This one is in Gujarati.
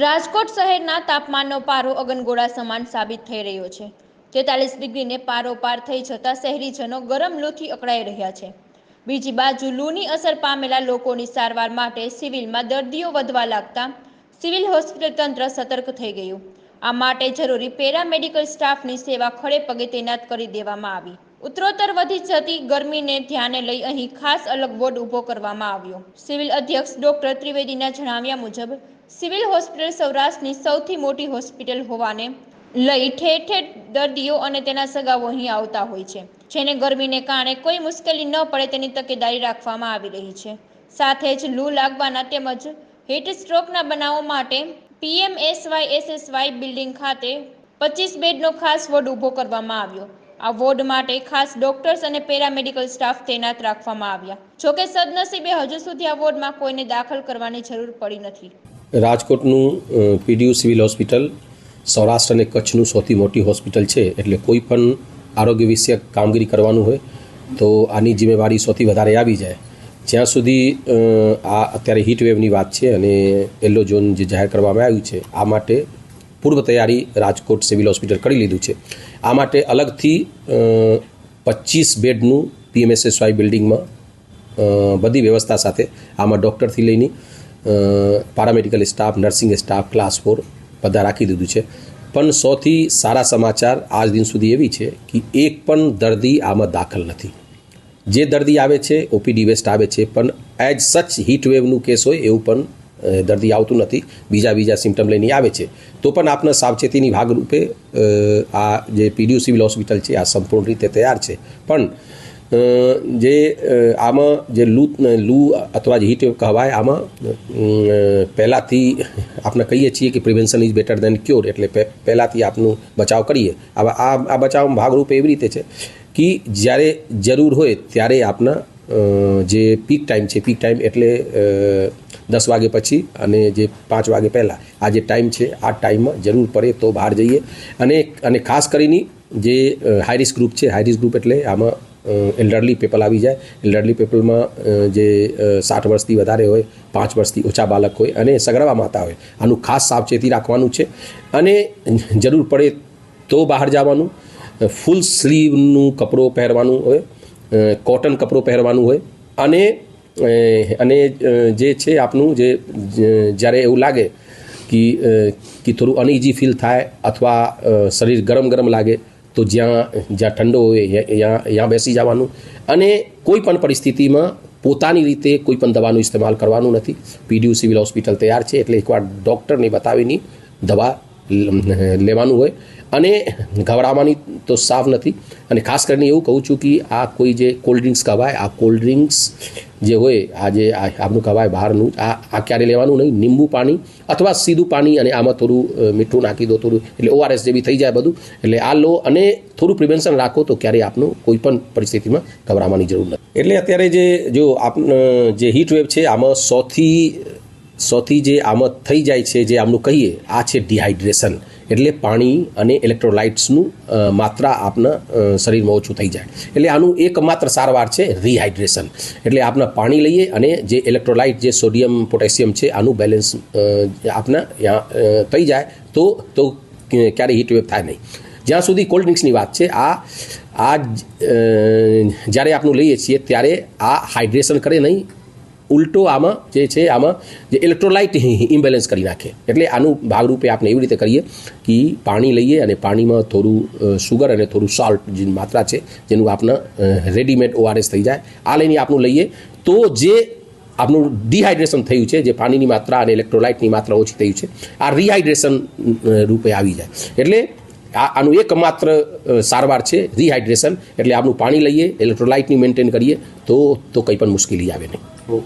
રાજકોટ શહેરના તાપમાનનો પારો અગનગોળા સમાન સાબિત થઈ રહ્યો છે. તેતાલીસ ડિગ્રીને પારો પાર થઈ જતા શહેરીજનો ગરમ લૂથી અકળાઈ રહ્યા છે. બીજી બાજુ લૂની અસર પામેલા લોકોની સારવાર માટે સિવિલમાં દર્દીઓ વધવા લાગતા સિવિલ હોસ્પિટલ તંત્ર સતર્ક થઈ ગયું. આ માટે જરૂરી પેરામેડિકલ સ્ટાફની સેવા ખડે પગે તૈનાત કરી દેવામાં આવી. ઉત્તરોત્તર વધી જતી ગરમીને ધ્યાને લઈ અહીં ખાસ અલગ વોર્ડ ઊભો કરવામાં આવ્યો. સિવિલ અધ્યક્ષ ડોક્ટર ત્રિવેદીના જણાવ્યા મુજબ સિવિલ હોસ્પિટલ સૌરાષ્ટ્રની સૌથી મોટી હોસ્પિટલ હોવાને લઈ ઠેર ઠેર દર્દીઓ અને તેના સગાઓ અહીં આવતા હોય છે, જેને ગરમીને કારણે કોઈ મુશ્કેલી ન પડે તેની તકેદારી રાખવામાં આવી રહી છે. સાથે જ લૂ લાગવાના તેમજ હીટ સ્ટ્રોકના બનાવો માટે પીએમએસવાય એસએસવાય બિલ્ડિંગ ખાતે પચીસ બેડનો ખાસ વોર્ડ ઊભો કરવામાં આવ્યો. આ વોર્ડ માટે ખાસ ડોક્ટર્સ અને પેરામેડિકલ સ્ટાફ તૈનાત રાખવામાં આવ્યા. જોકે સદનસીબે હજુ સુધી આ વોર્ડમાં કોઈને દાખલ કરવાની જરૂર પડી નથી. રાજકોટનું પીડીયુ સિવિલ હોસ્પિટલ સૌરાષ્ટ્ર અને કચ્છનું સૌથી મોટી હોસ્પિટલ છે. એટલે કોઈ પણ આરોગ્ય વિષયક કામગીરી કરવાનું હોય તો આની જિમ્મેવારી સૌથી વધારે આવી જાય. જ્યાં સુધી આ અત્યારે હીટ વેવની વાત છે અને યલો ઝોન જે જાહેર કરવામાં આવ્યું છે, આ માટે પૂર્વ તૈયારી રાજકોટ સિવિલ હોસ્પિટલ કરી લીધું છે. આ માટે અલગથી પચીસ બેડનું પીએમએસએસવાય બિલ્ડિંગમાં બધી વ્યવસ્થા સાથે આમાં ડૉક્ટરથી લઈને paramedical staff nursing staff class four બધા રાખી દીધું છે. પણ સૌથી સારા સમાચાર આજ દિન સુધી એવી છે કે એક પણ દર્દી આમાં દાખલ નથી. જે દર્દી આવે છે ઓપીડી વેસ્ટ આવે છે, પણ એઝ સચ હીટ વેવનું કેસ હોય એવું પણ દર્દી આવતું નથી. બીજા બીજા સિમ્ટમ લઈને આવે છે. તો પણ આપણા સાવચેતીની ભાગરૂપે આ જે પીડીયુ સિવિલ હોસ્પિટલ છે, આ સંપૂર્ણ રીતે તૈયાર છે. પણ જે આમાં જે લૂ લૂ અથવા જે હીટ કહેવાય, આમાં પહેલાંથી આપણે કહીએ છીએ કે prevention is better than cure, એટલે પહેલાંથી આપનું બચાવ કરીએ. હવે આ આ બચાવમાં ભાગરૂપે એવી રીતે છે કે જ્યારે જરૂર હોય ત્યારે આપના જે પીક ટાઈમ છે, પીક ટાઈમ એટલે દસ વાગે પછી અને જે પાંચ વાગે પહેલાં, આ જે ટાઈમ છે, આ ટાઈમમાં જરૂર પડે તો બહાર જઈએ. અને અને ખાસ કરીને જે હાઈ રિસ્ક ગ્રુપ છે હાઈ રિસ્ક ગ્રુપ એટલે આમાં એલ્ડરલી પીપલ આવી જાય. એલ્ડરલી પીપલમાં જે સાઠ વર્ષથી વધારે હોય, પાંચ વર્ષથી ઓછા બાળક હોય અને સગર્ભા માતા હોય. આનું ખાસ સાવચેતી રાખવાનું છે. અને જરૂર પડે તો બહાર જવાનું. ફૂલ સ્લીવનું કપડું પહેરવાનું હોય કોટન કપડું પહેરવાનું હોય. અને અને જે છે આપનું, જે જ્યારે એવું લાગે કે કે થોડું અનઇઝી ફીલ થાય અથવા શરીર ગરમ ગરમ લાગે તો જ્યાં જ્યાં ઠંડો હોય ત્યાં બેસી જવાનું. અને કોઈ પણ પરિસ્થિતિમાં પોતાની રીતે કોઈ પણ દવાનું ઇસ્તેમાલ કરવાનું નથી. પીડીયુ સિવિલ હોસ્પિટલ તૈયાર છે, એટલે એકવાર ડૉક્ટરને બતાવીની દવા લેવાનું હોય. અને ગભરાવાની તો સાવ નથી. અને ખાસ કરીને એવું કહું છું કે આ કોઈ જે કોલ્ડ ડ્રિંક્સ કહેવાય, આ કોલ્ડ ડ્રિંક્સ જે હોય, આ જે આપણું કહેવાય બહારનું, આ આ ક્યારે લેવાનું નહીં. લીંબુ પાણી અથવા સીધું પાણી અને આમાં થોડું મીઠું નાખી દો, થોડું, એટલે ઓઆરએસ જેવી થઈ જાય બધું. એટલે આ લો અને થોડું પ્રિવેન્શન રાખો તો ક્યારેય આપનું કોઈ પણ પરિસ્થિતિમાં ગભરાવાની જરૂર નથી. એટલે અત્યારે જે, જો આપ જે હીટ વેવ છે, આમાં સૌથી સૌથી જે આમાં થઈ જાય છે, જે આમનું કહીએ, આ છે ડિહાઇડ્રેશન એટલે પાણી અને ઇલેક્ટ્રોલાઇટ્સનું માત્રા આપના શરીરમાં ઓછું થઈ જાય. એટલે આનું એકમાત્ર સારવાર છે રિહાઇડ્રેશન એટલે આપના પાણી લઈએ અને જે ઇલેક્ટ્રોલાઇટ જે સોડિયમ પોટેશિયમ છે, આનું બેલેન્સ આપના થઈ જાય, તો તો ક્યારે હીટવેવ થાય નહીં. જ્યાં સુધી કોલ્ડ ડ્રિંક્સની વાત છે, આ આ જ્યારે આપણું લઈએ છીએ, ત્યારે આ હાઇડ્રેશન કરે નહીં ઉલટો આમાં જે છે, આમાં જે ઇલેક્ટ્રોલાઇટ ઇમ્બેલેન્સ કરી નાખે. એટલે આનું ભાગરૂપે આપણે એવી રીતે કરીએ કે પાણી લઈએ અને પાણીમાં થોડું સુગર અને થોડું સોલ્ટ જે માત્રા છે, જેનું આપણે રેડીમેડ ઓઆરએસ થઈ જાય. આ લઈને આપણું લઈએ. તો જે આપણું ડિહાઇડ્રેશન થયું છે, જે પાણીની માત્રા અને ઇલેક્ટ્રોલાઇટની માત્રા ઓછી થઈ છે, આ રિહાઇડ્રેશન રૂપે આવી જાય. એટલે આનું એકમાત્ર સારવાર છે રિહાઇડ્રેશન. એટલે આપણું પાણી લઈએ ઇલેક્ટ્રોલાઇટની મેન્ટેન કરીએ, તો તો કંઈ પણ મુશ્કેલી આવે નહીં.